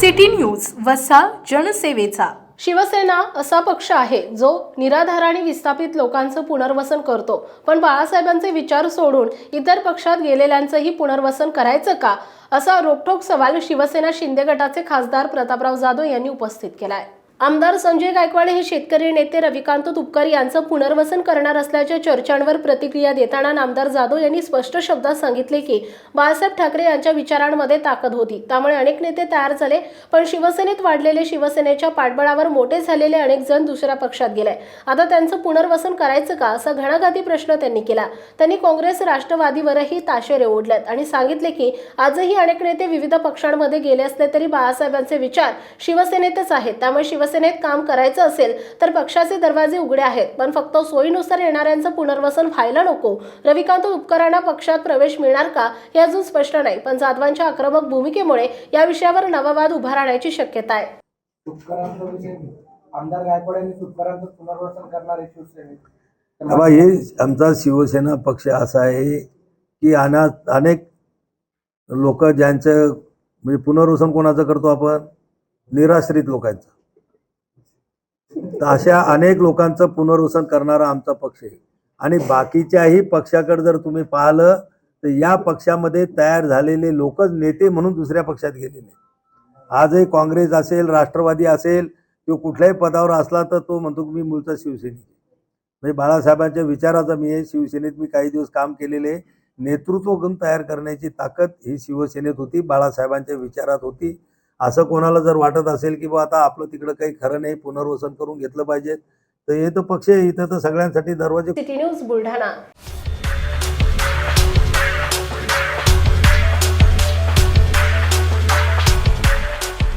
City news वसा जनसेवेचा. शिवसेना असा पक्ष आहे जो निराधार आणि विस्थापित लोकांचं पुनर्वसन करतो. पण बाळासाहेबांचे विचार सोडून इतर पक्षात गेलेल्यांचंही पुनर्वसन करायचं का? असा रोखोक सवाल शिवसेना शिंदे गटाचे खासदार प्रतापराव जाधव यांनी उपस्थित केला आहे आमदार संजय गायकवाड हे शेतकरी नेते रविकांत तुपकर यांचं पुनर्वसन करणार असल्याच्या चर्चांवर प्रतिक्रिया देताना नामदार जाधव यांनी स्पष्ट शब्दात सांगितले की बाळासाहेब ठाकरे यांच्या विचारांमध्ये ताकद होती. त्यामुळे अनेक नेते तयार झाले पण शिवसेनेत वाढलेले शिवसेनेच्या पाठबळावर मोठे झालेले अनेक जण दुसऱ्या पक्षात गेले. आता त्यांचं पुनर्वसन करायचं का असा घणाघाती प्रश्न त्यांनी केला. त्यांनी काँग्रेस राष्ट्रवादीवरही ताशेरे ओढल्यात आणि सांगितले की आजही अनेक नेते विविध पक्षांमध्ये गेले असले तरी बाळासाहेबांचे विचार शिवसेनेतच आहेत. त्यामुळे शिवसेनेत काम करायचं असेल तर पक्षाचे दरवाजे उघडे आहेत. पण फक्त सोयीनुसार येणाऱ्यांचं पुनर्वसन व्हायला नको. रविकांत उपकरांना पक्षात प्रवेश मिळणार का हे अजून स्पष्ट नाही पण जाधवांच्या आक्रमक भूमिकेमुळे या विषयावर नवा वाद उभा राहण्याची शक्यता आहे. विषय आमदार गायकवाड यांनी तुपकरांचं पुनर्वसन करणार आहे शिवसेनेत बाबा हे आमचा शिवसेना पक्ष असा आहे की अना अनेक लोक ज्यांचं म्हणजे पुनर्वसन कोणाचं करतो आपण? निराश्रित लोकांचं. तर अशा अनेक लोकांचं पुनर्वसन करणारा आमचा पक्ष आहे आणि बाकीच्याही पक्षाकडे जर तुम्ही पाहिलं तर या पक्षामध्ये तयार झालेले लोकच नेते म्हणून दुसऱ्या पक्षात गेलेले आजही काँग्रेस असेल राष्ट्रवादी असेल तो कुठल्याही पदावर असला तर तो म्हणतो की मी मूळचा शिवसैनिक आहे. म्हणजे बाळासाहेबांच्या विचाराचा मी आहे शिवसेनेत मी काही दिवस काम केलेले आहे. नेतृत्व गुण तयार करण्याची ताकद ही शिवसेनेत होती बाळासाहेबांच्या विचारात होती असं कोणाला जर वाटत असेल की बा आता आपलं तिकडं काही खरं नाही पुनर्वसन करून घेतलं पाहिजे तर हे तर पक्ष इथं तर सगळ्यांसाठी दरवाजे सिटी न्यूज बुलढाणा.